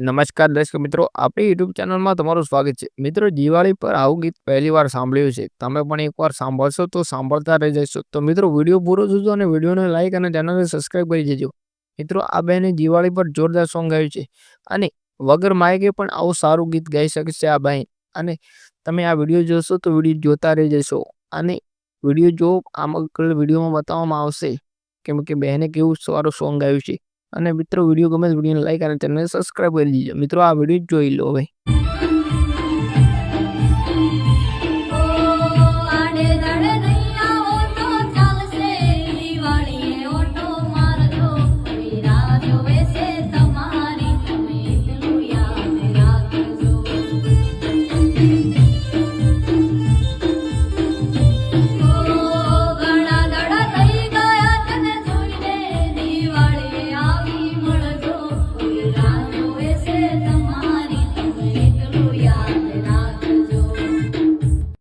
નમસ્કાર દર્શક મિત્રો, આપણી યુટ્યુબ ચેનલમાં તમારું સ્વાગત છે. મિત્રો, દિવાળી પર આવું ગીત પહેલી વાર સાંભળ્યું છે. તમે પણ એકવાર સાંભળશો તો સાંભળતા રહી જશો. તો મિત્રો, વીડિયો પૂરો જોજો અને વિડીયોને લાઇક અને ચેનલને સબસ્ક્રાઇબ કરી દેજો. મિત્રો, આ બહેને દિવાળી પર જોરદાર સોંગ ગાયું છે. અને વગર માયકે પણ આવું સારું ગીત ગાઈ શકશે આ બહેન અને તમે આ વીડિયો જોશો તો વીડિયો જોતા રહી જશો. અને વીડિયો જો આમ વિડીયોમાં બતાવવામાં આવશે, કેમ કે બહેને કેવું સારું સોંગ ગાયું છે. અને મિત્રો વીડિયો ગમે વિડીયોને લાઈક અને ચેનલને સબસ્ક્રાઈબ કરી દીજો. મિત્રો, આ વીડિયો જોઈ લો હવે. દિવાળી ઓટો મારજો